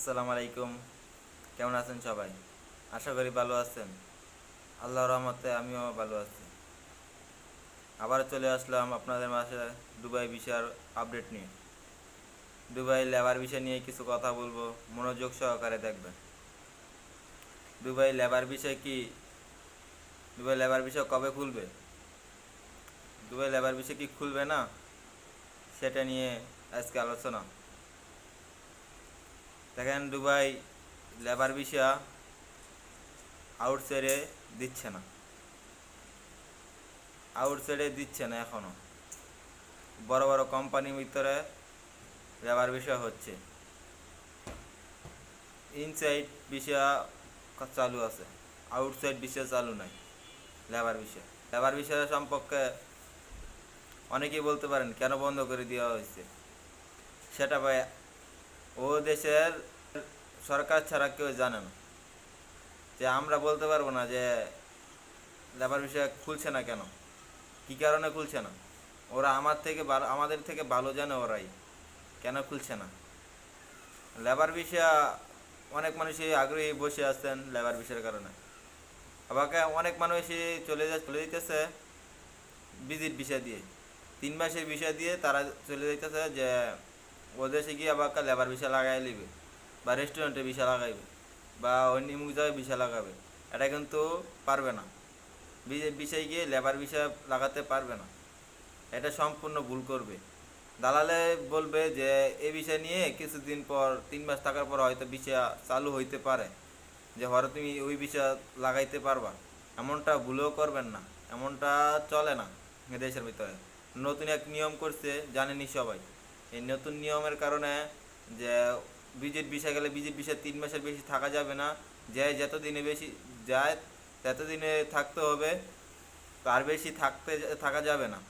আসসালামু আলাইকুম। কেমন আছেন সবাই? আশা করি ভালো আছেন। আল্লাহ রহমতে আমিও ভালো আছি। আবার চলে আসলাম আপনাদের মাঝে দুবাই ভিসার আপডেট নিয়ে। দুবাই লেবার বিষয় নিয়ে কিছু কথা বলব, মনোযোগ সহকারে দেখবেন। দুবাই লেবার বিষয় কি? দুবাই লেবার বিষয় কবে খুলবে? দুবাই লেবার বিষয় কি খুলবে না? সেটা নিয়ে আজকে আলোচনা। দেখেন দুবাই লেবার ভিসা আউটসাইডে দিচ্ছে না। আউটসাইডে দিচ্ছে না এখনও। বড় বড় কোম্পানির ভিতরে লেবার ভিসা হচ্ছে। ইনসাইড ভিসা চালু আছে। আউটসাইড ভিসা চালু নাই লেবার ভিসা। লেবার ভিসা সম্পর্কে অনেকেই বলতে পারেন, কেন বন্ধ করে দেওয়া হয়েছে? সেটা ভাই ও দেশের সরকার ছাড়া কেউ জানে না যে আমরা বলতে পারব না যে লেবার বিষয় খুলছে না কেন? কি কারণে খুলছে না? ওরা আমার থেকে আমাদের থেকে ভালো জানে ওরাই। কেন খুলছে না? লেবার বিষয় অনেক মানুষই আগ্রহী বসে আছেন লেবার বিষয়ের কারণে। আবাকে অনেক মানুষই চলে যা, চলে যেতেছে ভিজিট বিষয় দিয়ে। তিন মাসের বিষয় দিয়ে তারা চলে যাইতেছে যে ও দেশে গিয়ে আবার লেবার ভিসা লাগাই লিবে, বা রেস্টুরেন্টে ভিসা লাগাইবে, বা অন্য মুখ জায়গায় ভিসা লাগাবে, এটা কিন্তু পারবে না। বিষয় গিয়ে লেবার ভিসা লাগাতে পারবে না। এটা সম্পূর্ণ ভুল করবে। দালালে বলবে যে এই বিষয় নিয়ে কিছুদিন পর, তিন মাস থাকার পর হয়তো ভিসা চালু হইতে পারে, যে হয়তো তুমি ওই ভিসা লাগাইতে পারবা। এমনটা ভুলেও করবেন না, এমনটা চলে না দেশের ভিতরে। নতুন এক নিয়ম করছে, জানেনি সবাই। এই নতুন নিয়মের কারণে যে বিজেট বিষয় গেলে বিজেট বিষয় তিন মাসের বেশি থাকা যাবে না। যে যত দিনে বেশি যায় তত দিনে থাকতে হবে। তার বেশি থাকতে থাকা যাবে না।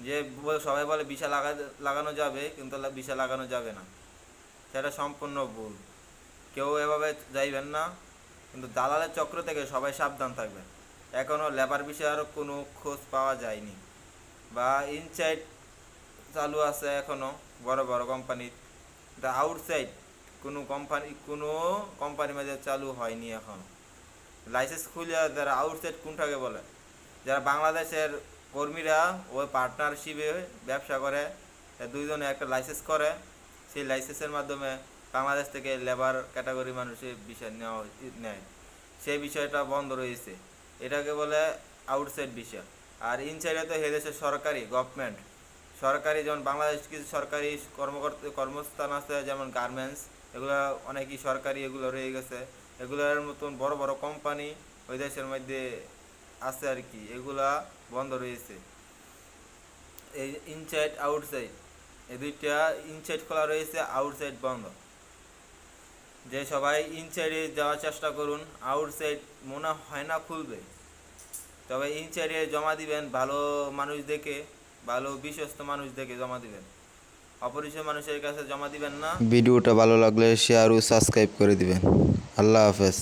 যে সবাই বলে বিশা লাগা, লাগানো যাবে, কিন্তু বিশা লাগানো যাবে না। সেটা সম্পূর্ণ ভুল। কেউ এভাবে যাইবেন না। কিন্তু দালালের চক্র থেকে সবাই সাবধান থাকবেন এখনও লেবার বিষয়ে আরও কোনো খোঁজ পাওয়া যায়নি। বা ইনসাইড চালু আছে এখনও বড় বড় কোম্পানি দা আউটসাইড কোনো কোম্পানি কোনো কোম্পানির মাঝে চালু হয়নি এখন। লাইসেন্স খুলে যারা আউটসাইড কোনটাকে বলে? যারা বাংলাদেশের কর্মীরা ওই পার্টনারশিপে ব্যবসা করে দুইজনে একটা লাইসেন্স করে, সেই লাইসেন্সের মাধ্যমে বাংলাদেশ থেকে লেবার ক্যাটাগরি মানুষের বিষয় নেওয়া নেয়। সেই বিষয়টা বন্ধ রয়েছে। এটাকে বলে আউটসাইড বিষয়। আর ইনসাইডে তো দেশের সরকারি গভর্নমেন্ট সরকারি, যেমন বাংলাদেশ কিছু সরকারি কর্মকর্তা কর্মস্থান আছে, যেমন গার্মেন্টস, এগুলো অনেকই সরকারি, এগুলো রয়ে গেছে। এগুলোর মতন বড় বড় কোম্পানি ওই দেশের মধ্যে আছে আর কি, এগুলা বন্ধ রয়েছে। এই ইনসাইড আউটসাইড এই দুইটা ইনসাইড খোলা রয়েছে আউটসাইড বন্ধ। যে সবাই ইনসাইডে যাওয়ার চেষ্টা করুন আউটসাইড মনে হয় না খুলবে। তবে ইনসাইডে জমা দিবেন, ভালো মানুষ দেখে। ভালো বিশ্বস্ত মানুষ দেখে জমা দিবেন। অপরিচয় মানুষের কাছে জমা দিবেন না। ভিডিওটা ভালো লাগলে শেয়ার ও সাবস্ক্রাইব করে দিবেন। আল্লাহ হাফেজ।